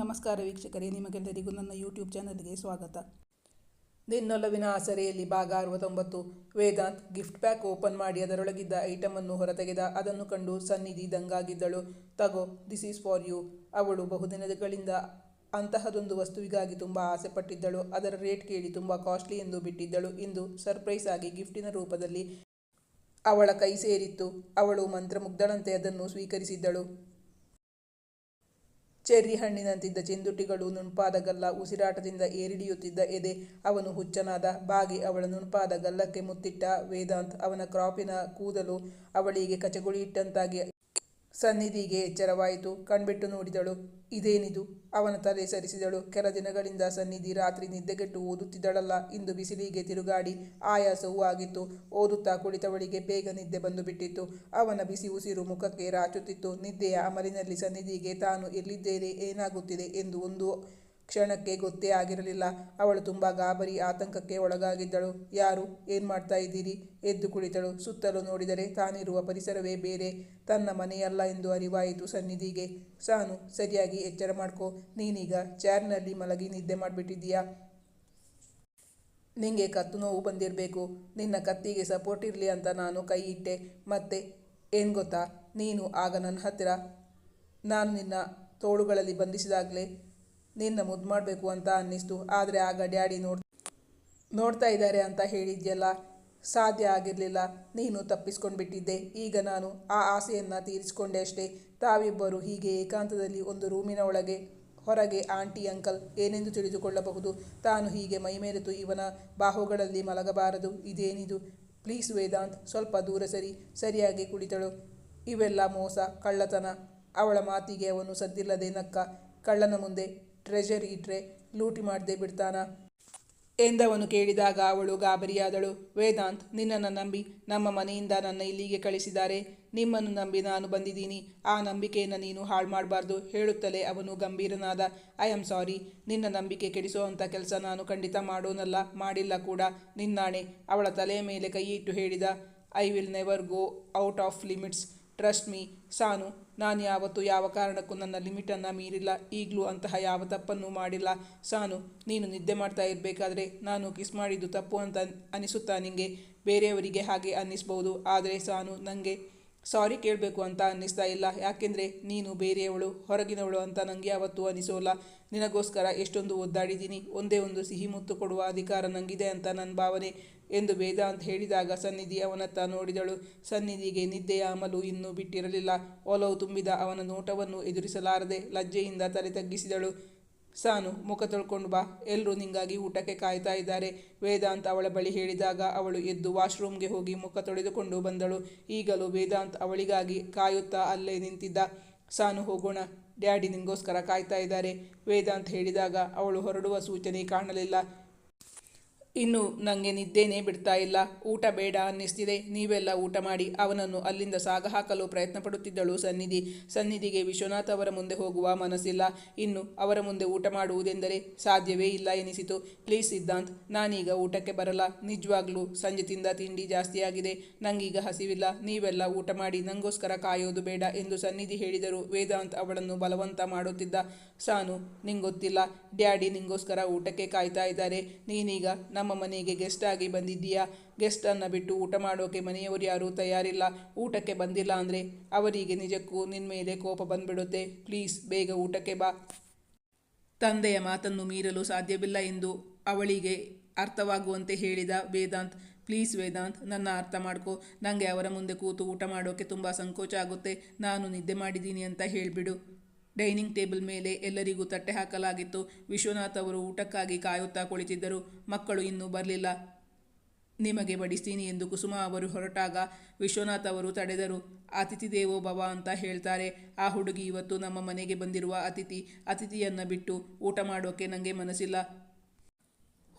ನಮಸ್ಕಾರ ವೀಕ್ಷಕರೇ, ನಿಮಗೆಲ್ಲರಿಗೂ ನನ್ನ ಯೂಟ್ಯೂಬ್ ಚಾನಲ್ಗೆ ಸ್ವಾಗತ. ದಿನ್ನೊಲವಿನ ಆಸರೆಯಲ್ಲಿ ಭಾಗ ಅರವತ್ತೊಂಬತ್ತು, ವೇದಾಂತ್ ಗಿಫ್ಟ್ ಪ್ಯಾಕ್ ಓಪನ್ ಮಾಡಿ ಅದರೊಳಗಿದ್ದ ಐಟಮನ್ನು ಹೊರತೆಗೆದ, ಅದನ್ನು ಕಂಡು ಸನ್ನಿಧಿ ದಂಗಾಗಿದ್ದಳು. ತಗೋ ದಿಸ್ ಈಸ್ ಫಾರ್ ಯು ಅವಳು ಬಹುದಿನಗಳಿಂದ ಅಂತಹದೊಂದು ವಸ್ತುವಿಗಾಗಿ ತುಂಬ ಆಸೆ ಪಟ್ಟಿದ್ದಳು ಅದರ ರೇಟ್ ಕೇಳಿ ತುಂಬ ಕಾಸ್ಟ್ಲಿ ಎಂದು ಬಿಟ್ಟಿದ್ದಳು. ಇಂದು ಸರ್ಪ್ರೈಸ್ ಆಗಿ ಗಿಫ್ಟಿನ ರೂಪದಲ್ಲಿ ಅವಳ ಕೈ ಸೇರಿತ್ತು. ಅವಳು ಮಂತ್ರಮುಗ್ಧಳಂತೆ ಅದನ್ನು ಸ್ವೀಕರಿಸಿದ್ದಳು. ಚೆರ್ರಿ ಹಣ್ಣಿನಂತಿದ್ದ ಚೆಂದುಟಿಗಳು ನುಣುಪಾದ ಗಲ್ಲ ಉಸಿರಾಟದಿಂದ ಏರಿಳಿಯುತ್ತಿದ್ದ ಎದೆ ಅವನು ಹುಚ್ಚನಾದ. ಬಾಗಿ ಅವಳ ನುಣುಪಾದ ಗಲ್ಲಕ್ಕೆ ಮುತ್ತಿಟ್ಟ ವೇದಾಂತ್ ಅವನ ಕ್ರಾಪಿನ ಕೂದಲು ಅವಳಿಗೆ ಕಚಗುಳಿ ಇಟ್ಟಂತಾಗಿ ಸನ್ನಿಧಿಗೆ ಎಚ್ಚರವಾಯಿತು. ಕಣ್ಬಿಟ್ಟು ನೋಡಿದಳು. ಇದೇನಿದು? ಅವನ ತಲೆ ಸರಿಸಿದಳು. ಕೆಲ ದಿನಗಳಿಂದ ಸನ್ನಿಧಿ ರಾತ್ರಿ ನಿದ್ದೆಗೆಟ್ಟು ಓದುತ್ತಿದ್ದಳಲ್ಲ ಇಂದು ಬಿಸಿಲಿಗೆ ತಿರುಗಾಡಿ ಆಯಾಸವೂ ಆಗಿತ್ತು. ಓದುತ್ತಾ ಕುಳಿತವಳಿಗೆ ಬೇಗ ನಿದ್ದೆ ಬಂದು ಬಿಟ್ಟಿತ್ತು ಅವನ ಬಿಸಿ ಉಸಿರು ಮುಖಕ್ಕೆ ರಾಚುತ್ತಿತ್ತು. ನಿದ್ದೆಯ ಅಮಲಿನಲ್ಲಿ ಸನ್ನಿಧಿಗೆ ತಾನು ಎಲ್ಲಿದ್ದೇನೆ? ಏನಾಗುತ್ತಿದೆ? ಎಂದು ಒಂದು ಕ್ಷಣಕ್ಕೆ ಗೊತ್ತೇ ಆಗಿರಲಿಲ್ಲ. ಅವಳು ತುಂಬ ಗಾಬರಿ, ಆತಂಕಕ್ಕೆ ಒಳಗಾಗಿದ್ದಳು. ಯಾರು? ಏನು ಮಾಡ್ತಾ ಇದ್ದೀರಿ? ಎದ್ದು ಕುಳಿತಳು. ಸುತ್ತಲೂ ನೋಡಿದರೆ ತಾನಿರುವ ಪರಿಸರವೇ ಬೇರೆ. ತನ್ನ ಮನೆಯಲ್ಲ ಎಂದು ಅರಿವಾಯಿತು ಸನ್ನಿಧಿಗೆ. ಸಾನು, ಸರಿಯಾಗಿ ಎಚ್ಚರ ಮಾಡ್ಕೋ. ನೀನೀಗ ಚೇರ್ನಲ್ಲಿ ಮಲಗಿ ನಿದ್ದೆ ಮಾಡಿಬಿಟ್ಟಿದ್ದೀಯಾ? ನಿಂಗೆ ಕತ್ತು ನೋವು ಬಂದಿರಬೇಕು. ನಿನ್ನ ಕತ್ತಿಗೆ ಸಪೋರ್ಟ್ ಇರಲಿ ಅಂತ ನಾನು ಕೈ ಇಟ್ಟೆ. ಮತ್ತೆ ಏನು ಗೊತ್ತಾ? ನೀನು ಆಗ ನನ್ನ ಹತ್ತಿರ, ನಾನು ನಿನ್ನ ತೋಳುಗಳಲ್ಲಿ ಬಂಧಿಸಿದಾಗಲೇ ನಿನ್ನ ಮುದ್ದು ಮಾಡಬೇಕು ಅಂತ ಅನ್ನಿಸ್ತು. ಆದರೆ ಆಗ ಡ್ಯಾಡಿ ನೋಡ್, ನೋಡ್ತಾ ಇದ್ದಾರೆ ಅಂತ ಹೇಳಿದ್ಯಲ್ಲ? ಸಾಧ್ಯ ಆಗಿರಲಿಲ್ಲ. ನೀನು ತಪ್ಪಿಸ್ಕೊಂಡು ಬಿಟ್ಟಿದ್ದೆ ಈಗ ನಾನು ಆ ಆಸೆಯನ್ನು ತೀರಿಸಿಕೊಂಡೆ ಅಷ್ಟೇ. ತಾವಿಬ್ಬರು ಹೀಗೆ ಏಕಾಂತದಲ್ಲಿ ಒಂದು ರೂಮಿನ ಒಳಗೆ, ಹೊರಗೆ ಆಂಟಿ, ಅಂಕಲ್ ಏನೆಂದು ತಿಳಿದುಕೊಳ್ಳಬಹುದು. ತಾನು ಹೀಗೆ ಮೈಮೇರೆತು ಇವನ ಬಾಹುಗಳಲ್ಲಿ ಮಲಗಬಾರದು. ಇದೇನಿದು? ಪ್ಲೀಸ್ ವೇದಾಂತ್, ಸ್ವಲ್ಪ ದೂರ ಸರಿ. ಸರಿಯಾಗಿ ಕುಳಿತಳು. ಇವೆಲ್ಲ ಮೋಸ, ಕಳ್ಳತನ. ಅವಳ ಮಾತಿಗೆ ಅವನು ಸದ್ದಿಲ್ಲದೆ ನಕ್ಕ. ಕಳ್ಳನ ಮುಂದೆ ಟ್ರೆಷರ್ ಇಟ್ರೆ ಲೂಟಿ ಮಾಡದೆ ಬಿಡ್ತಾನ? ಎಂದವನು ಕೇಳಿದಾಗ ಅವಳು ಗಾಬರಿಯಾದಳು. ವೇದಾಂತ್, ನಿನ್ನನ್ನು ನಂಬಿ ನಮ್ಮ ಮನೆಯಿಂದ ನನ್ನ ಇಲ್ಲಿಗೆ ಕಳಿಸಿದ್ದಾರೆ. ನಿಮ್ಮನ್ನು ನಂಬಿ ನಾನು ಬಂದಿದ್ದೀನಿ. ಆ ನಂಬಿಕೆಯನ್ನು ನೀನು ಹಾಳು ಮಾಡಬಾರ್ದು ಹೇಳುತ್ತಲೇ ಅವನು ಗಂಭೀರನಾದ ಐ ಆಮ್ ಸಾರಿ ನಿನ್ನ ನಂಬಿಕೆ ಕೆಡಿಸುವಂಥ ಕೆಲಸ ನಾನು ಖಂಡಿತ ಮಾಡೋನಲ್ಲ, ಮಾಡಿಲ್ಲ ಕೂಡ. ನಿನ್ನಾಣೆ. ಅವಳ ತಲೆಯ ಮೇಲೆ ಕೈಯಿಟ್ಟು ಹೇಳಿದ I will never go out of limits trust me Sanu, ನಾನು ಯಾವತ್ತೂ ಯಾವ ಕಾರಣಕ್ಕೂ ನನ್ನ ಲಿಮಿಟನ್ನು ಮೀರಿಲ್ಲ. ಈಗಲೂ ಅಂತಹ ಯಾವ ತಪ್ಪನ್ನು ಮಾಡಿಲ್ಲ. ಸಾನು, ನೀನು ನಿದ್ದೆ ಮಾಡ್ತಾ ಇರಬೇಕಾದ್ರೆ ನಾನು ಕಿಸ್ ಮಾಡಿದ್ದು ತಪ್ಪು ಅಂತ ಅನಿಸುತ್ತಾ ನಿಂಗೆ? ಬೇರೆಯವರಿಗೆ ಹಾಗೆ ಅನ್ನಿಸ್ಬೋದು. ಆದರೆ ಸಾನು ನನಗೆ ಸಾರಿ ಕೇಳಬೇಕು ಅಂತ ಅನ್ನಿಸ್ತಾ ಇಲ್ಲ. ಯಾಕೆಂದರೆ ನೀನು ಬೇರೆಯವಳು, ಹೊರಗಿನವಳು ಅಂತ ನನಗೆ ಯಾವತ್ತೂ ಅನಿಸೋಲ್ಲ. ನಿನಗೋಸ್ಕರ ಎಷ್ಟೊಂದು ಒದ್ದಾಡಿದ್ದೀನಿ. ಒಂದೇ ಒಂದು ಸಿಹಿ ಮುತ್ತು ಕೊಡುವ ಅಧಿಕಾರ ನನಗಿದೆ ಅಂತ ನನ್ನ ಭಾವನೆ. ಎಂದು ವೇದಾಂತ್ ಹೇಳಿದಾಗ ಸನ್ನಿಧಿ ಅವನತ್ತ ನೋಡಿದಳು. ಸನ್ನಿಧಿಗೆ ನಿದ್ದೆಯ ಅಮಲು ಇನ್ನೂ ಬಿಟ್ಟಿರಲಿಲ್ಲ. ಒಲವು ತುಂಬಿದ ಅವನ ನೋಟವನ್ನು ಎದುರಿಸಲಾರದೆ ಲಜ್ಜೆಯಿಂದ ತಲೆ ತಗ್ಗಿಸಿದಳು. ಸಾನು, ಮುಖ ತೊಳ್ಕೊಂಡು ಬಾ. ಎಲ್ಲರೂ ನಿಂಗಾಗಿ ಊಟಕ್ಕೆ ಕಾಯ್ತಾ ಇದ್ದಾರೆ. ವೇದಾಂತ್ ಅವಳ ಬಳಿ ಹೇಳಿದಾಗ ಅವಳು ಎದ್ದು ವಾಶ್ರೂಮ್ಗೆ ಹೋಗಿ ಮುಖ ತೊಳೆದುಕೊಂಡು ಬಂದಳು. ಈಗಲೂ ವೇದಾಂತ್ ಅವಳಿಗಾಗಿ ಕಾಯುತ್ತಾ ಅಲ್ಲೇ ನಿಂತಿದ್ದ. ಸಾನು, ಹೋಗೋಣ. ಡ್ಯಾಡಿ ನಿಂಗೋಸ್ಕರ ಕಾಯ್ತಾ ಇದ್ದಾರೆ. ವೇದಾಂತ್ ಹೇಳಿದಾಗ ಅವಳು ಹೊರಡುವ ಸೂಚನೆ ಕಾಣಲಿಲ್ಲ. ಇನ್ನು ನನಗೆ ನಿದ್ದೇನೆ ಬಿಡ್ತಾ ಇಲ್ಲ. ಊಟ ಬೇಡ ಅನ್ನಿಸ್ತಿದೆ. ನೀವೆಲ್ಲ ಊಟ ಮಾಡಿ ಅವನನ್ನು ಅಲ್ಲಿಂದ ಸಾಗ ಹಾಕಲು ಪ್ರಯತ್ನ ಪಡುತ್ತಿದ್ದಳು ಸನ್ನಿಧಿ. ಸನ್ನಿಧಿಗೆ ವಿಶ್ವನಾಥ್ ಅವರ ಮುಂದೆ ಹೋಗುವ ಮನಸ್ಸಿಲ್ಲ. ಇನ್ನು ಅವರ ಮುಂದೆ ಊಟ ಮಾಡುವುದೆಂದರೆ ಸಾಧ್ಯವೇ ಇಲ್ಲ ಎನಿಸಿತು. ಪ್ಲೀಸ್ ಸಿದ್ಧಾಂತ್, ನಾನೀಗ ಊಟಕ್ಕೆ ಬರಲ್ಲ. ನಿಜವಾಗ್ಲೂ ಸಂಜೆ ತಿಂದ ತಿಂಡಿ ಜಾಸ್ತಿಯಾಗಿದೆ. ನಂಗೀಗ ಹಸಿವಿಲ್ಲ. ನೀವೆಲ್ಲ ಊಟ ಮಾಡಿ ನಂಗೋಸ್ಕರ ಕಾಯೋದು ಬೇಡ ಎಂದು ಸನ್ನಿಧಿ ಹೇಳಿದರು. ವೇದಾಂತ್ ಅವಳನ್ನು ಬಲವಂತ ಮಾಡುತ್ತಿದ್ದ ಸಾನು, ನಿಂಗೊತ್ತಿಲ್ಲ. ಡ್ಯಾಡಿ ನಿಂಗೋಸ್ಕರ ಊಟಕ್ಕೆ ಕಾಯ್ತಾ ಇದ್ದಾರೆ. ನೀನೀಗ ನಮ್ಮ ಮನೆಗೆ ಗೆಸ್ಟ್ ಆಗಿ ಬಂದಿದ್ದೀಯಾ? ಗೆಸ್ಟನ್ನು ಬಿಟ್ಟು ಊಟ ಮಾಡೋಕೆ ಮನೆಯವರು ಯಾರೂ ತಯಾರಿಲ್ಲ. ಊಟಕ್ಕೆ ಬಂದಿಲ್ಲ ಅಂದರೆ ಅವರಿಗೆ ನಿಜಕ್ಕೂ ನಿನ್ನ ಮೇಲೆ ಕೋಪ ಬಂದ್ಬಿಡುತ್ತೆ. ಪ್ಲೀಸ್ ಬೇಗ ಊಟಕ್ಕೆ ಬಾ. ತಂದೆಯ ಮಾತನ್ನು ಮೀರಲು ಸಾಧ್ಯವಿಲ್ಲ ಎಂದು ಅವಳಿಗೆ ಅರ್ಥವಾಗುವಂತೆ ಹೇಳಿದ ವೇದಾಂತ್ ಪ್ಲೀಸ್ ವೇದಾಂತ್, ನನ್ನ ಅರ್ಥ ಮಾಡ್ಕೊ. ನನಗೆ ಅವರ ಮುಂದೆ ಕೂತು ಊಟ ಮಾಡೋಕ್ಕೆ ತುಂಬ ಸಂಕೋಚ ಆಗುತ್ತೆ. ನಾನು ನಿದ್ದೆ ಮಾಡಿದ್ದೀನಿ ಅಂತ ಹೇಳಿಬಿಡು. ಡೈನಿಂಗ್ ಟೇಬಲ್ ಮೇಲೆ ಎಲ್ಲರಿಗೂ ತಟ್ಟೆ ಹಾಕಲಾಗಿತ್ತು. ವಿಶ್ವನಾಥ್ ಅವರು ಊಟಕ್ಕಾಗಿ ಕಾಯುತ್ತಾ ಕುಳಿತಿದ್ದರು. ಮಕ್ಕಳು ಇನ್ನೂ ಬರಲಿಲ್ಲ. ನಿಮಗೆ ಬಡಿಸ್ತೀನಿ ಎಂದು ಕುಸುಮ ಅವರು ಹೊರಟಾಗ ವಿಶ್ವನಾಥ್ ಅವರು ತಡೆದರು. ಅತಿಥಿ ದೇವೋ ಭವ ಅಂತ ಹೇಳ್ತಾರೆ. ಆ ಹುಡುಗಿ ಇವತ್ತು ನಮ್ಮ ಮನೆಗೆ ಬಂದಿರುವ ಅತಿಥಿ. ಅತಿಥಿಯನ್ನು ಬಿಟ್ಟು ಊಟ ಮಾಡೋಕ್ಕೆ ನನಗೆ ಮನಸ್ಸಿಲ್ಲ.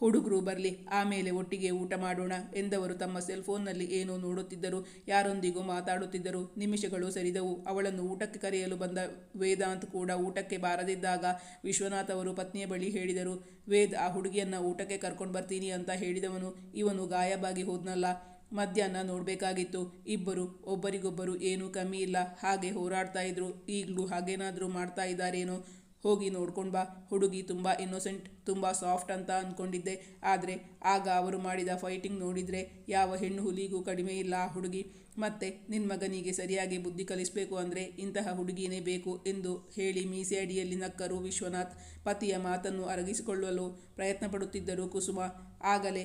ಹುಡುಗರು ಬರಲಿ, ಆಮೇಲೆ ಒಟ್ಟಿಗೆ ಊಟ ಮಾಡೋಣ ಎಂದವರು ತಮ್ಮ ಸೆಲ್ಫೋನ್ನಲ್ಲಿ ಏನೋ ನೋಡುತ್ತಿದ್ದರು, ಯಾರೊಂದಿಗೂ ಮಾತಾಡುತ್ತಿದ್ದರು, ನಿಮಿಷಗಳು ಸರಿದವು. ಅವಳನ್ನು ಊಟಕ್ಕೆ ಕರೆಯಲು ಬಂದ ವೇದಾಂತ್ ಕೂಡ ಊಟಕ್ಕೆ ಬಾರದಿದ್ದಾಗ ವಿಶ್ವನಾಥ್ ಅವರು ಪತ್ನಿಯ ಬಳಿ ಹೇಳಿದರು, ವೇದ್, ಆ ಹುಡುಗಿಯನ್ನು ಊಟಕ್ಕೆ ಕರ್ಕೊಂಡು ಬರ್ತೀನಿ ಅಂತ ಹೇಳಿದವನು, ಇವನು ಗಾಯಬಾಗಿ ಹೋದ್ನಲ್ಲ. ಮಧ್ಯಾಹ್ನ ನೋಡಬೇಕಾಗಿತ್ತು. ಇಬ್ಬರು, ಒಬ್ಬರಿಗೊಬ್ಬರು ಏನೂ ಕಮ್ಮಿ ಇಲ್ಲ. ಹಾಗೆ ಹೋರಾಡ್ತಾ ಇದ್ರು. ಈಗಲೂ ಹಾಗೇನಾದರೂ ಮಾಡ್ತಾ ಇದ್ದಾರೇನೋ ಹೋಗಿ ನೋಡ್ಕೊಂಡು ಬಾ. ಹುಡುಗಿ ತುಂಬ ಇನ್ನೋಸೆಂಟ್ ತುಂಬ ಸಾಫ್ಟ್ ಅಂತ ಅಂದ್ಕೊಂಡಿದ್ದೆ ಆದರೆ ಆಗ ಅವರು ಮಾಡಿದ ಫೈಟಿಂಗ್ ನೋಡಿದರೆ ಯಾವ ಹೆಣ್ಣು ಹುಲಿಗೂ ಕಡಿಮೆ ಇಲ್ಲ ಹುಡುಗಿ. ಮತ್ತೆ ನಿನ್ನ ಮಗನಿಗೆ ಸರಿಯಾಗಿ ಬುದ್ಧಿ ಕಲಿಸಬೇಕು ಅಂದರೆ ಇಂತಹ ಹುಡುಗಿನೇ ಬೇಕು ಎಂದು ಹೇಳಿ ಮೀಸೆ ಅಡಿಯಲ್ಲಿ ನಕ್ಕರು ವಿಶ್ವನಾಥ್. ಪತಿಯ ಮಾತನ್ನು ಅರಗಿಸಿಕೊಳ್ಳಲು ಪ್ರಯತ್ನ ಪಡುತ್ತಿದ್ದರು ಕುಸುಮ. ಆಗಲೇ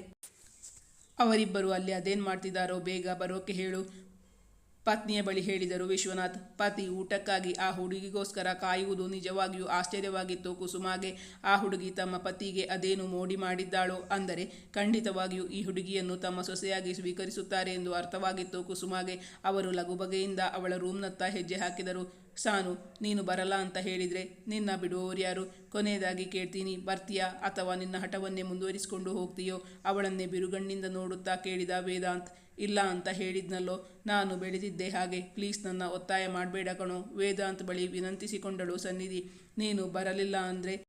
ಅವರಿಬ್ಬರು ಅಲ್ಲಿ ಅದೇನು ಮಾಡ್ತಿದ್ದಾರೋ ಬೇಗ ಬರೋಕೆ ಹೇಳು. ಪತ್ನಿಯ ಬಳಿ ಹೇಳಿದರು, ವಿಶ್ವನಾಥ್, ಪತಿ ಊಟಕ್ಕಾಗಿ ಆ ಹುಡುಗಿಗೋಸ್ಕರ ಕಾಯುವುದು ನಿಜವಾಗಿಯೂ ಆಶ್ಚರ್ಯವಾಗಿತ್ತು. ಕುಸುಮಾಗೆ, ಆ ಹುಡುಗಿ ತಮ್ಮ ಪತಿಗೆ ಅದೇನು ಮೋಡಿ ಮಾಡಿದ್ದಾಳೋ ಅಂದರೆ, ಖಂಡಿತವಾಗಿಯೂ ಈ ಹುಡುಗಿಯನ್ನು ತಮ್ಮ ಸೊಸೆಯಾಗಿ ಸ್ವೀಕರಿಸುತ್ತಾರೆ ಎಂದು ಅರ್ಥವಾಗಿತ್ತು. ಕುಸುಮಾಗೆ ಅವರು ಲಘುಬಗೆಯಿಂದ ಅವಳ ರೂಮ್ನತ್ತ ಹೆಜ್ಜೆ ಹಾಕಿದರು. ಸಾನು, ನೀನು ಬರಲ್ಲ ಅಂತ ಹೇಳಿದರೆ ನಿನ್ನ ಬಿಡುವವರು ಯಾರು? ಕೊನೆಯದಾಗಿ ಕೇಳ್ತೀನಿ, ಬರ್ತೀಯಾ ಅಥವಾ ನಿನ್ನ ಹಠವನ್ನೇ ಮುಂದುವರಿಸಿಕೊಂಡು ಹೋಗ್ತೀಯೋ? ಅವಳನ್ನೇ ಬಿರುಗಣ್ಣಿಂದ ನೋಡುತ್ತಾ ಕೇಳಿದ ವೇದಾಂತ್ ಇಲ್ಲ ಅಂತ ಹೇಳಿದ್ನಲ್ಲೋ, ನಾನು ಬೆಳೆದಿದ್ದೆ ಹಾಗೆ. ಪ್ಲೀಸ್ ನನ್ನ ಒತ್ತಾಯ ಮಾಡಬೇಡ ಕಣೋ. ವೇದಾಂತ್ ಬಳಿ ವಿನಂತಿಸಿಕೊಂಡಳು ಸನ್ನಿಧಿ. ನೀನು ಬರಲಿಲ್ಲ ಅಂದರೆ?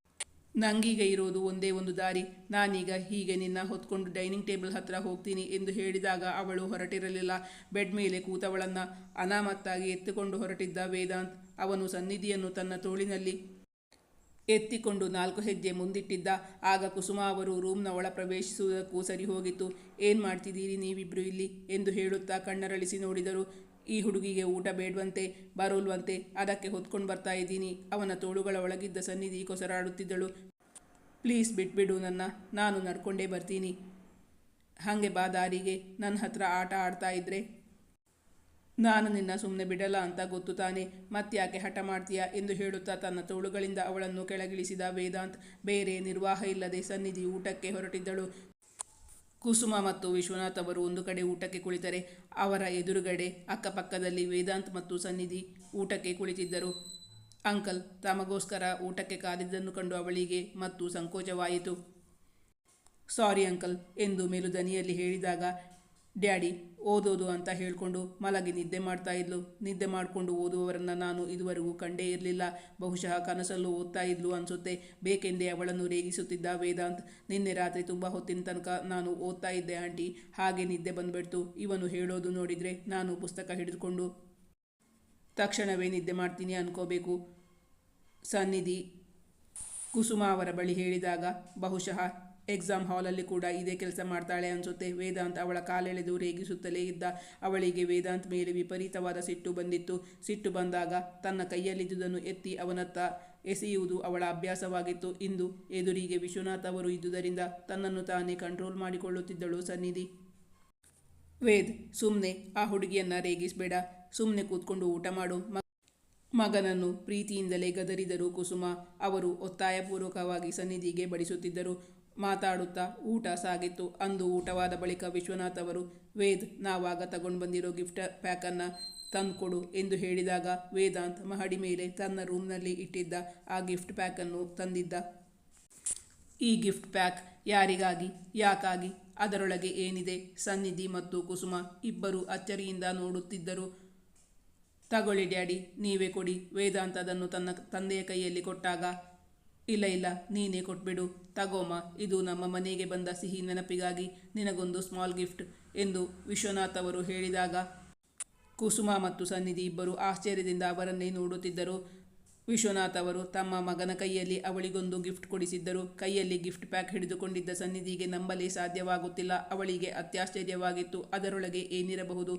ನಂಗೀಗ ಇರೋದು ಒಂದೇ ಒಂದು ದಾರಿ. ನಾನೀಗ ಹೀಗೆ ನಿನ್ನ ಹೊತ್ಕೊಂಡು ಡೈನಿಂಗ್ ಟೇಬಲ್ ಹತ್ರ ಹೋಗ್ತೀನಿ ಎಂದು ಹೇಳಿದಾಗ ಅವಳು ಹೊರಟಿರಲಿಲ್ಲ. ಬೆಡ್ ಮೇಲೆ ಕೂತವಳನ್ನು ಅನಾಮತ್ತಾಗಿ ಎತ್ತುಕೊಂಡು ಹೊರಟಿದ್ದ ವೇದಾಂತ್. ಅವನು ಸನ್ನಿಧಿಯನ್ನು ತನ್ನ ತೋಳಿನಲ್ಲಿ ಎತ್ತಿಕೊಂಡು ನಾಲ್ಕು ಹೆಜ್ಜೆ ಮುಂದಿಟ್ಟಿದ್ದ, ಆಗ ಕುಸುಮ ಅವರು ರೂಮ್ನ ಒಳ ಪ್ರವೇಶಿಸುವುದಕ್ಕೂ ಸರಿ ಹೋಗಿತ್ತು. ಏನು ಮಾಡ್ತಿದ್ದೀರಿ ನೀವಿಬ್ಬರು ಇಲ್ಲಿ? ಎಂದು ಹೇಳುತ್ತಾ ಕಣ್ಣರಳಿಸಿ ನೋಡಿದರು. ಈ ಹುಡುಗಿಗೆ ಊಟ ಬೇಡವಂತೆ, ಬರೋಲ್ವಂತೆ, ಅದಕ್ಕೆ ಹೊತ್ಕೊಂಡು ಬರ್ತಾ ಇದ್ದೀನಿ. ಅವನ ತೋಳುಗಳ ಒಳಗಿದ್ದ ಸನ್ನಿಧಿ ಕೊಸರಾಡುತ್ತಿದ್ದಳು. ಪ್ಲೀಸ್ ಬಿಟ್ಬಿಡು ನನ್ನ, ನಾನು ನಡ್ಕೊಂಡೇ ಬರ್ತೀನಿ. ಹಾಗೆ ಬಾ ದಾರಿಗೆ. ನನ್ನ ಹತ್ರ ಆಟ ಆಡ್ತಾ ಇದ್ರೆ ನಾನು ನಿನ್ನ ಸುಮ್ಮನೆ ಬಿಡಲ್ಲ ಅಂತ ಗೊತ್ತು ತಾನೆ, ಮತ್ತ್ಯಾಕೆ ಹಠ ಮಾಡ್ತೀಯಾ ಎಂದು ಹೇಳುತ್ತಾ ತನ್ನ ತೋಳುಗಳಿಂದ ಅವಳನ್ನು ಕೆಳಗಿಳಿಸಿದ ವೇದಾಂತ್ ಬೇರೆ ನಿರ್ವಾಹ ಇಲ್ಲದೆ ಸನ್ನಿಧಿ ಊಟಕ್ಕೆ ಹೊರಟಿದ್ದಳು. ಕುಸುಮ ಮತ್ತು ವಿಶ್ವನಾಥ್ ಅವರು ಒಂದು ಕಡೆ ಊಟಕ್ಕೆ ಕುಳಿತರೆ, ಅವರ ಎದುರುಗಡೆ ಅಕ್ಕಪಕ್ಕದಲ್ಲಿ ವೇದಾಂತ್ ಮತ್ತು ಸನ್ನಿಧಿ ಊಟಕ್ಕೆ ಕುಳಿತಿದ್ದರು. ಅಂಕಲ್, ತಮಗೋಸ್ಕರ ಊಟಕ್ಕೆ ಕಾದಿದ್ದನ್ನು ಕಂಡು ಅವಳಿಗೆ ಮತ್ತು ಸಂಕೋಚವಾಯಿತು. ಸಾರಿ ಅಂಕಲ್, ಎಂದು ಮೇಲುದನಿಯಲ್ಲಿ ಹೇಳಿದಾಗ ಡ್ಯಾಡಿ, ಓದೋದು ಅಂತ ಹೇಳಿಕೊಂಡು ಮಲಗಿ ನಿದ್ದೆ ಮಾಡ್ತಾ ಇದ್ಲು. ನಿದ್ದೆ ಮಾಡಿಕೊಂಡು ಓದುವವರನ್ನು ನಾನು ಇದುವರೆಗೂ ಕಂಡೇ ಇರಲಿಲ್ಲ. ಬಹುಶಃ ಕನಸಲ್ಲೂ ಓದ್ತಾ ಇದ್ಲು ಅನಿಸುತ್ತೆ. ಬೇಕೆಂದೇ ಅವಳನ್ನು ರೇಗಿಸುತ್ತಿದ್ದ ವೇದಾಂತ್, ನಿನ್ನೆ ರಾತ್ರಿ ತುಂಬ ಹೊತ್ತಿನ ತನಕ ನಾನು ಓದ್ತಾ ಇದ್ದೆ ಆಂಟಿ. ಹಾಗೆ ನಿದ್ದೆ ಬಂದ್ಬಿಡ್ತು. ಇವನು ಹೇಳೋದು ನೋಡಿದರೆ ನಾನು ಪುಸ್ತಕ ಹಿಡಿದುಕೊಂಡು ತಕ್ಷಣವೇ ನಿದ್ದೆ ಮಾಡ್ತೀನಿ ಅನ್ಕೋಬೇಕು. ಸನ್ನಿಧಿ ಕುಸುಮ ಅವರ ಬಳಿ ಹೇಳಿದಾಗ ಬಹುಶಃ ಎಕ್ಸಾಮ್ ಹಾಲಲ್ಲಿ ಕೂಡ ಇದೇ ಕೆಲಸ ಮಾಡ್ತಾಳೆ ಅನಿಸುತ್ತೆ. ವೇದಾಂತ್ ಅವಳ ಕಾಲೆಳೆದು ರೇಗಿಸುತ್ತಲೇ ಇದ್ದ ಅವಳಿಗೆ ವೇದಾಂತ್ ಮೇಲೆ ವಿಪರೀತವಾದ ಸಿಟ್ಟು ಬಂದಿತ್ತು. ಸಿಟ್ಟು ಬಂದಾಗ ತನ್ನ ಕೈಯಲ್ಲಿದ್ದುದನ್ನು ಎತ್ತಿ ಅವನತ್ತ ಎಸೆಯುವುದು ಅವಳ ಅಭ್ಯಾಸವಾಗಿತ್ತು. ಇಂದು ಎದುರಿಗೆ ವಿಶ್ವನಾಥ್ ಅವರು ಇದ್ದುದರಿಂದ ತನ್ನನ್ನು ತಾನೇ ಕಂಟ್ರೋಲ್ ಮಾಡಿಕೊಳ್ಳುತ್ತಿದ್ದಳು ಸನ್ನಿಧಿ. ವೇದ್ ಸುಮ್ಮನೆ ಆ ಹುಡುಗಿಯನ್ನ ರೇಗಿಸಬೇಡ. ಸುಮ್ಮನೆ ಕೂತ್ಕೊಂಡು ಊಟ ಮಾಡು. ಮಗನನ್ನು ಪ್ರೀತಿಯಿಂದಲೇ ಗದರಿದರು ಕುಸುಮ. ಅವರು ಒತ್ತಾಯಪೂರ್ವಕವಾಗಿ ಸನ್ನಿಧಿಗೆ ಬಡಿಸುತ್ತಿದ್ದರು. ಮಾತಾಡುತ್ತಾ ಊಟ ಸಾಗಿತ್ತು. ಅಂದು ಊಟವಾದ ಬಳಿಕ ವಿಶ್ವನಾಥ್ ಅವರು, ವೇದ್, ನಾವಾಗ ತಗೊಂಡು ಬಂದಿರೋ ಗಿಫ್ಟ್ ಪ್ಯಾಕನ್ನು ತಂದುಕೊಡು ಎಂದು ಹೇಳಿದಾಗ ವೇದಾಂತ್ ಮಹಡಿ ಮೇಲೆ ತನ್ನ ರೂಮ್ನಲ್ಲಿ ಇಟ್ಟಿದ್ದ ಆ ಗಿಫ್ಟ್ ಪ್ಯಾಕನ್ನು ತಂದಿದ್ದ. ಈ ಗಿಫ್ಟ್ ಪ್ಯಾಕ್ ಯಾರಿಗಾಗಿ, ಯಾಕಾಗಿ, ಅದರೊಳಗೆ ಏನಿದೆ? ಸನ್ನಿಧಿ ಮತ್ತು ಕುಸುಮ ಇಬ್ಬರು ಅಚ್ಚರಿಯಿಂದ ನೋಡುತ್ತಿದ್ದರು. ತಗೊಳ್ಳಿ ಡ್ಯಾಡಿ, ನೀವೇ ಕೊಡಿ ವೇದಾಂತ ಅದನ್ನು ತನ್ನ ತಂದೆಯ ಕೈಯಲ್ಲಿ ಕೊಟ್ಟಾಗ ಇಲ್ಲ ಇಲ್ಲ, ನೀನೇ ಕೊಟ್ಬಿಡು. ತಗೋಮ, ಇದು ನಮ್ಮ ಮನೆಗೆ ಬಂದ ಸಿಹಿ ನೆನಪಿಗಾಗಿ ನಿನಗೊಂದು ಸ್ಮಾಲ್ ಗಿಫ್ಟ್ ಎಂದು ವಿಶ್ವನಾಥ್ ಅವರು ಹೇಳಿದಾಗ ಕುಸುಮ ಮತ್ತು ಸನ್ನಿಧಿ ಇಬ್ಬರು ಆಶ್ಚರ್ಯದಿಂದ ಅವರನ್ನೇ ನೋಡುತ್ತಿದ್ದರು. ವಿಶ್ವನಾಥ್ ಅವರು ತಮ್ಮ ಮಗನ ಕೈಯಲ್ಲಿ ಅವಳಿಗೊಂದು ಗಿಫ್ಟ್ ಕೊಡಿಸಿದ್ದರು. ಕೈಯಲ್ಲಿ ಗಿಫ್ಟ್ ಪ್ಯಾಕ್ ಹಿಡಿದುಕೊಂಡಿದ್ದ ಸನ್ನಿಧಿಗೆ ನಂಬಲೇ ಸಾಧ್ಯವಾಗುತ್ತಿಲ್ಲ. ಅವಳಿಗೆ ಅತ್ಯಾಶ್ಚರ್ಯವಾಗಿತ್ತು. ಅದರೊಳಗೆ ಏನಿರಬಹುದು?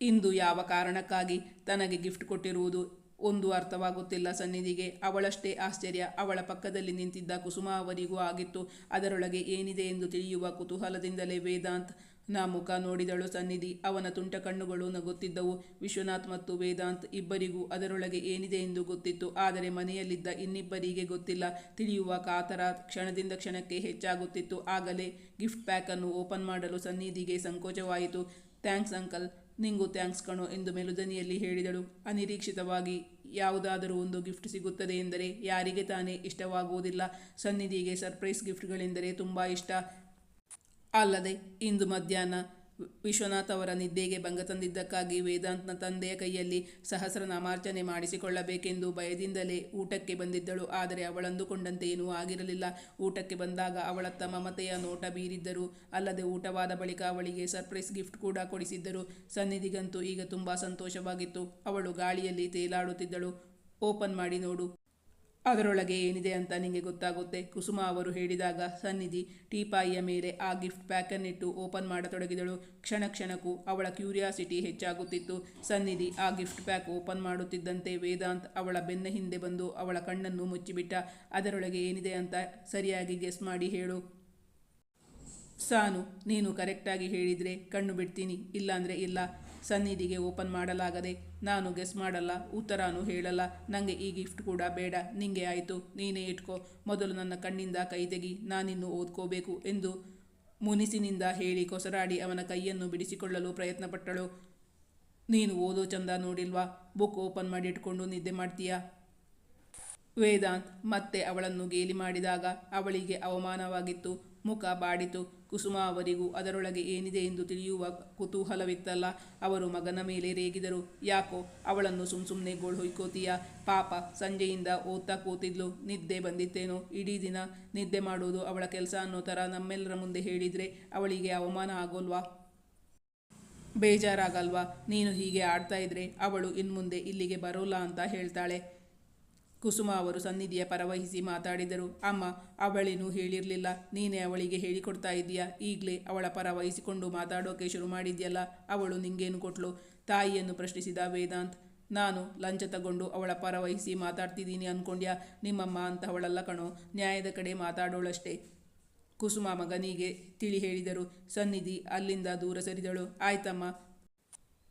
ಇಂದು ಯಾವ ಕಾರಣಕ್ಕಾಗಿ ತನಗೆ ಗಿಫ್ಟ್ ಕೊಟ್ಟಿರುವುದು? ಒಂದು ಅರ್ಥವಾಗುತ್ತಿಲ್ಲ ಸನ್ನಿಧಿಗೆ. ಅವಳಷ್ಟೇ ಆಶ್ಚರ್ಯ. ಅವಳ ಪಕ್ಕದಲ್ಲಿ ನಿಂತಿದ್ದ ಕುಸುಮ ಅವರಿಗೂ ಆಗಿತ್ತು. ಅದರೊಳಗೆ ಏನಿದೆ ಎಂದು ತಿಳಿಯುವ ಕುತೂಹಲದಿಂದಲೇ ವೇದಾಂತ್ನ ಮುಖ ನೋಡಿದಳು ಸನ್ನಿಧಿ. ಅವನ ತುಂಟ ಕಣ್ಣುಗಳು ನಗುತ್ತಿದ್ದವು. ವಿಶ್ವನಾಥ್ ಮತ್ತು ವೇದಾಂತ್ ಇಬ್ಬರಿಗೂ ಅದರೊಳಗೆ ಏನಿದೆ ಎಂದು ಗೊತ್ತಿತ್ತು. ಆದರೆ ಮನೆಯಲ್ಲಿದ್ದ ಇನ್ನಿಬ್ಬರಿಗೆ ಗೊತ್ತಿಲ್ಲ. ತಿಳಿಯುವ ಕಾತರ ಕ್ಷಣದಿಂದ ಕ್ಷಣಕ್ಕೆ ಹೆಚ್ಚಾಗುತ್ತಿತ್ತು. ಆಗಲೇ ಗಿಫ್ಟ್ ಪ್ಯಾಕನ್ನು ಓಪನ್ ಮಾಡಲು ಸನ್ನಿಧಿಗೆ ಸಂಕೋಚವಾಯಿತು. Thanks uncle. ನಿಂಗೂ ಥ್ಯಾಂಕ್ಸ್ ಕಣೋ ಎಂದು ಮೆಲುದನಿಯಲ್ಲಿ ಹೇಳಿದಳು. ಅನಿರೀಕ್ಷಿತವಾಗಿ ಯಾವುದಾದರೂ ಒಂದು ಗಿಫ್ಟ್ ಸಿಗುತ್ತದೆ ಎಂದರೆ ಯಾರಿಗೆ ತಾನೇ ಇಷ್ಟವಾಗುವುದಿಲ್ಲ. ಸನ್ನಿಧಿಗೆ ಸರ್ಪ್ರೈಸ್ ಗಿಫ್ಟ್ಗಳೆಂದರೆ ತುಂಬ ಇಷ್ಟ. ಅಲ್ಲದೆ ಇಂದು ಮಧ್ಯಾಹ್ನ ವಿಶ್ವನಾಥ್ ಅವರ ನಿದ್ದೆಗೆ ಭಂಗ ತಂದಿದ್ದಕ್ಕಾಗಿ ವೇದಾಂತ್ನ ತಂದೆಯ ಕೈಯಲ್ಲಿ ಸಹಸ್ರನಾಮಾರ್ಚನೆ ಮಾಡಿಸಿಕೊಳ್ಳಬೇಕೆಂದು ಭಯದಿಂದಲೇ ಊಟಕ್ಕೆ ಬಂದಿದ್ದಳು. ಆದರೆ ಅವಳಂದುಕೊಂಡಂತೆ ಏನೂ ಆಗಿರಲಿಲ್ಲ. ಊಟಕ್ಕೆ ಬಂದಾಗ ಅವಳತ್ತ ಮಮತೆಯ ನೋಟ ಬೀರಿದ್ದರು ಅಲ್ಲದೆ ಊಟವಾದ ಬಳಿಕ ಅವಳಿಗೆ ಸರ್ಪ್ರೈಸ್ ಗಿಫ್ಟ್ ಕೂಡ ಕೊಡಿಸಿದ್ದರು. ಸನ್ನಿಧಿಗಂತೂ ಈಗ ತುಂಬ ಸಂತೋಷವಾಗಿತ್ತು. ಅವಳು ಗಾಳಿಯಲ್ಲಿ ತೇಲಾಡುತ್ತಿದ್ದಳು. ಓಪನ್ ಮಾಡಿ ನೋಡು. ಅದರೊಳಗೆ ಏನಿದೆ ಅಂತ ನಿಮಗೆ ಗೊತ್ತಾಗುತ್ತೆ? ಕುಸುಮ ಅವರು ಹೇಳಿದಾಗ, ಸನ್ನಿಧಿ ಟೀಪಾಯಿಯ ಮೇಲೆ ಆ ಗಿಫ್ಟ್ ಪ್ಯಾಕನ್ನಿಟ್ಟು ಓಪನ್ ಮಾಡತೊಡಗಿದಳು. ಕ್ಷಣ ಕ್ಷಣಕ್ಕೂ ಅವಳ ಕ್ಯೂರಿಯಾಸಿಟಿ ಹೆಚ್ಚಾಗುತ್ತಿತ್ತು. ಸನ್ನಿಧಿ ಆ ಗಿಫ್ಟ್ ಪ್ಯಾಕ್ ಓಪನ್ ಮಾಡುತ್ತಿದ್ದಂತೆ ವೇದಾಂತ್ ಅವಳ ಬೆನ್ನ ಹಿಂದೆ ಬಂದು ಅವಳ ಕಣ್ಣನ್ನು ಮುಚ್ಚಿಬಿಟ್ಟ. ಅದರೊಳಗೆ ಏನಿದೆ ಅಂತ ಸರಿಯಾಗಿ ಗೆಸ್ ಮಾಡಿ ಹೇಳು. ಸಾನು, ನೀನು ಕರೆಕ್ಟಾಗಿ ಹೇಳಿದರೆ ಕಣ್ಣು ಬಿಡ್ತೀನಿ, ಇಲ್ಲಾಂದರೆ ಇಲ್ಲ. ಸನ್ನಿಧಿಗೆ ಓಪನ್ ಮಾಡಲಾಗದೆ, ನಾನು ಗೆಸ್ ಮಾಡಲ್ಲ, ಉತ್ತರಾನು ಹೇಳಲ್ಲ ನನಗೆ ಈ ಗಿಫ್ಟ್ ಕೂಡ ಬೇಡ, ನಿಂಗೆ ಆಯಿತು, ನೀನೇ ಇಟ್ಕೋ, ಮೊದಲು ನನ್ನ ಕಣ್ಣಿಂದ ಕೈ ತೆಗಿ, ನಾನಿನ್ನು ಓದ್ಕೋಬೇಕು, ಎಂದು ಮುನಿಸಿನಿಂದ ಹೇಳಿ ಕೊಸರಾಡಿ ಅವನ ಕೈಯನ್ನು ಬಿಡಿಸಿಕೊಳ್ಳಲು ಪ್ರಯತ್ನಪಟ್ಟಳು. ನೀನು ಓದೋ ಚಂದ ನೋಡಿಲ್ವಾ? ಬುಕ್ ಓಪನ್ ಮಾಡಿ ಇಟ್ಕೊಂಡು ನಿದ್ದೆ ಮಾಡ್ತೀಯಾ? ವೇದಾಂತ್ ಮತ್ತೆ ಅವಳನ್ನು ಗೇಲಿ ಮಾಡಿದಾಗ ಅವಳಿಗೆ ಅವಮಾನವಾಗಿತ್ತು, ಮುಖ ಬಾಡಿತು. ಕುಸುಮ ಅವರಿಗೂ ಅದರೊಳಗೆ ಏನಿದೆ ಎಂದು ತಿಳಿಯುವ ಕುತೂಹಲವಿತ್ತಲ್ಲ. ಅವರು ಮಗನ ಮೇಲೆ ರೇಗಿದರು. ಯಾಕೋ ಅವಳನ್ನು ಸುಮ್ ಸುಮ್ಮನೆ ಗೋಳು ಹೊಯ್ಕೋತೀಯ? ಪಾಪ, ಸಂಜೆಯಿಂದ ಓದ್ತಾ ಕೂತಿದ್ಲು. ನಿದ್ದೆ ಬಂದಿತ್ತೇನೋ? ಇಡೀ ದಿನ ನಿದ್ದೆ ಮಾಡುವುದು ಅವಳ ಕೆಲಸ ಅನ್ನೋ ಥರ ನಮ್ಮೆಲ್ಲರ ಮುಂದೆ ಹೇಳಿದರೆ ಅವಳಿಗೆ ಅವಮಾನ ಆಗೋಲ್ವಾ? ಬೇಜಾರಾಗಲ್ವಾ? ನೀನು ಹೀಗೆ ಆಡ್ತಾ ಇದ್ರೆ ಅವಳು ಇನ್ಮುಂದೆ ಇಲ್ಲಿಗೆ ಬರೋಲ್ಲ ಅಂತ ಹೇಳ್ತಾಳೆ. ಕುಸುಮ ಅವರು ಸನ್ನಿಧಿಯ ಪರವಹಿಸಿ ಮಾತಾಡಿದರು. ಅಮ್ಮ, ಅವಳೇನು ಹೇಳಿರಲಿಲ್ಲ. ನೀನೇ ಅವಳಿಗೆ ಹೇಳಿಕೊಡ್ತಾ ಇದೀಯಾ ಈಗಲೇ ಅವಳ ಪರ ವಹಿಸಿಕೊಂಡು ಮಾತಾಡೋಕೆ ಶುರು ಮಾಡಿದ್ಯಲ್ಲ, ಅವಳು ನಿಂಗೇನು ಕೊಟ್ಲು? ತಾಯಿಯನ್ನು ಪ್ರಶ್ನಿಸಿದ ವೇದಾಂತ್, ನಾನು ಲಂಚ ತಗೊಂಡು ಅವಳ ಪರ ವಹಿಸಿ ಮಾತಾಡ್ತಿದ್ದೀನಿ ಅನ್ಕೊಂಡ್ಯಾ? ನಿಮ್ಮಮ್ಮ ಅಂತಹವಳಲ್ಲ ಕಣೋ, ನ್ಯಾಯದ ಕಡೆ ಮಾತಾಡೋಳಷ್ಟೇ ಕುಸುಮ ಮಗನಿಗೆ ತಿಳಿ ಹೇಳಿದರು. ಸನ್ನಿಧಿ ಅಲ್ಲಿಂದ ದೂರ ಸರಿದಳು. ಆಯ್ತಮ್ಮ,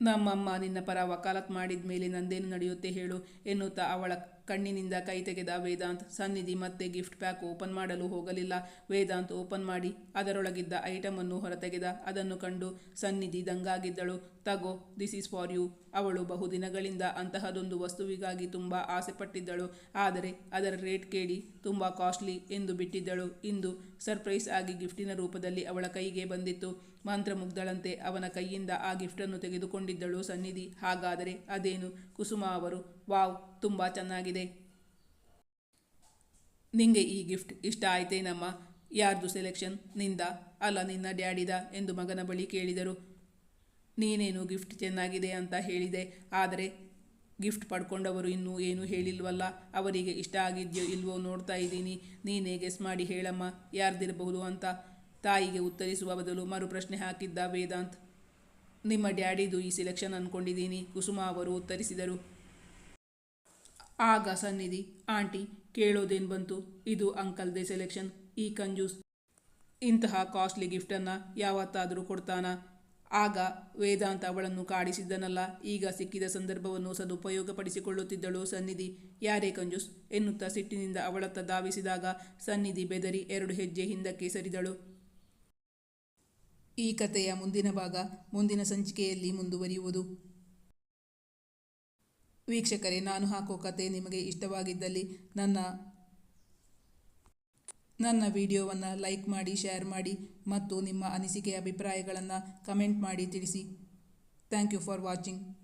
ನಮ್ಮಮ್ಮ ನಿನ್ನ ಪರ ವಕಾಲತ್ ಮಾಡಿದ ಮೇಲೆ ನಂದೇನು ನಡೆಯುತ್ತೆ ಹೇಳು ಎನ್ನುತ್ತಾ ಅವಳ ಕಣ್ಣಿನಿಂದ ಕೈ ತೆಗೆದ ವೇದಾಂತ್ ಸನ್ನಿಧಿ ಮತ್ತೆ ಗಿಫ್ಟ್ ಪ್ಯಾಕ್ ಓಪನ್ ಮಾಡಲು ಹೋಗಲಿಲ್ಲ. ವೇದಾಂತ್ ಓಪನ್ ಮಾಡಿ ಅದರೊಳಗಿದ್ದ ಐಟಮನ್ನು ಹೊರತೆಗೆದ. ಅದನ್ನು ಕಂಡು ಸನ್ನಿಧಿ ದಂಗಾಗಿದ್ದಳು. ತಗೋ ದಿಸ್ ಈಸ್ ಫಾರ್ ಯು ಅವಳು ಬಹುದಿನಗಳಿಂದ ಅಂತಹದೊಂದು ವಸ್ತುವಿಗಾಗಿ ತುಂಬ ಆಸೆಪಟ್ಟಿದ್ದಳು. ಆದರೆ ಅದರ ರೇಟ್ ಕೇಳಿ ತುಂಬ ಕಾಸ್ಟ್ಲಿ ಎಂದು ಬಿಟ್ಟಿದ್ದಳು. ಇಂದು ಸರ್ಪ್ರೈಸ್ ಆಗಿ ಗಿಫ್ಟಿನ ರೂಪದಲ್ಲಿ ಅವಳ ಕೈಗೆ ಬಂದಿತ್ತು. ಮಂತ್ರಮುಗ್ಧಳಂತೆ ಅವನ ಕೈಯಿಂದ ಆ ಗಿಫ್ಟನ್ನು ತೆಗೆದುಕೊಂಡಿದ್ದಳು ಸನ್ನಿಧಿ. ಹಾಗಾದರೆ ಅದೇನು? ಕುಸುಮ ಅವರು ವಾವ್, ತುಂಬ ಚೆನ್ನಾಗಿದೆ. ನಿಂಗೆ ಈ ಗಿಫ್ಟ್ ಇಷ್ಟ ಆಯ್ತೇನಮ್ಮ ಯಾರ್ದು ಸೆಲೆಕ್ಷನ್? ನಿಂದ? ಅಲ್ಲ, ನಿನ್ನ ಡ್ಯಾಡಿದ? ಎಂದು ಮಗನ ಬಳಿ ಕೇಳಿದರು. ನೀನೇನು ಗಿಫ್ಟ್ ಚೆನ್ನಾಗಿದೆ ಅಂತ ಹೇಳಿದೆ. ಆದರೆ ಗಿಫ್ಟ್ ಪಡ್ಕೊಂಡವರು ಇನ್ನೂ ಏನೂ ಹೇಳಿಲ್ವಲ್ಲ? ಅವರಿಗೆ ಇಷ್ಟ ಆಗಿದೆಯೋ ಇಲ್ವೋ ನೋಡ್ತಾ ಇದ್ದೀನಿ. ನೀನೇ ಗೆಸ್ ಮಾಡಿ ಹೇಳಮ್ಮ, ಯಾರ್ದಿರಬಹುದು ಅಂತ. ತಾಯಿಗೆ ಉತ್ತರಿಸುವ ಬದಲು ಮರು ಪ್ರಶ್ನೆ ಹಾಕಿದ್ದ ವೇದಾಂತ್. ನಿಮ್ಮ ಡ್ಯಾಡಿದು ಈ ಸೆಲೆಕ್ಷನ್ ಅಂದ್ಕೊಂಡಿದ್ದೀನಿ ಕುಸುಮ ಅವರು ಉತ್ತರಿಸಿದರು. ಆಗ ಸನ್ನಿಧಿ, ಆಂಟಿ, ಕೇಳೋದೇನು ಬಂತು? ಇದು ಅಂಕಲ್ದೇ ಸೆಲೆಕ್ಷನ್, ಈ ಕಂಜೂಸ್ ಇಂತಹ ಕಾಸ್ಟ್ಲಿ ಗಿಫ್ಟನ್ನು ಯಾವತ್ತಾದರೂ ಕೊಡ್ತಾನ? ಆಗ ವೇದಾಂತ ಅವಳನ್ನು ಕಾಡಿಸಿದ್ದನಲ್ಲ, ಈಗ ಸಿಕ್ಕಿದ ಸಂದರ್ಭವನ್ನು ಸದುಪಯೋಗಪಡಿಸಿಕೊಳ್ಳುತ್ತಿದ್ದಳು ಸನ್ನಿಧಿ. ಯಾರೇ ಕಂಜೂಸ್? ಎನ್ನುತ್ತಾ ಸಿಟ್ಟಿನಿಂದ ಅವಳತ್ತ ಧಾವಿಸಿದಾಗ ಸನ್ನಿಧಿ ಬೆದರಿ ಎರಡು ಹೆಜ್ಜೆ ಹಿಂದಕ್ಕೆ ಸರಿದಳು. ಈ ಕಥೆಯ ಮುಂದಿನ ಭಾಗ ಮುಂದಿನ ಸಂಚಿಕೆಯಲ್ಲಿ ಮುಂದುವರಿಯುವುದು. ವೀಕ್ಷಕರೇ, ನಾನು ಹಾಕೋ ಕತೆ ನಿಮಗೆ ಇಷ್ಟವಾಗಿದ್ದಲ್ಲಿ ನನ್ನ ನನ್ನ ವಿಡಿಯೋವನ್ನು ಲೈಕ್ ಮಾಡಿ, ಶೇರ್ ಮಾಡಿ ಮತ್ತು ನಿಮ್ಮ ಅನಿಸಿಕೆ, ಅಭಿಪ್ರಾಯಗಳನ್ನು ಕಮೆಂಟ್ ಮಾಡಿ ತಿಳಿಸಿ. Thank you for watching.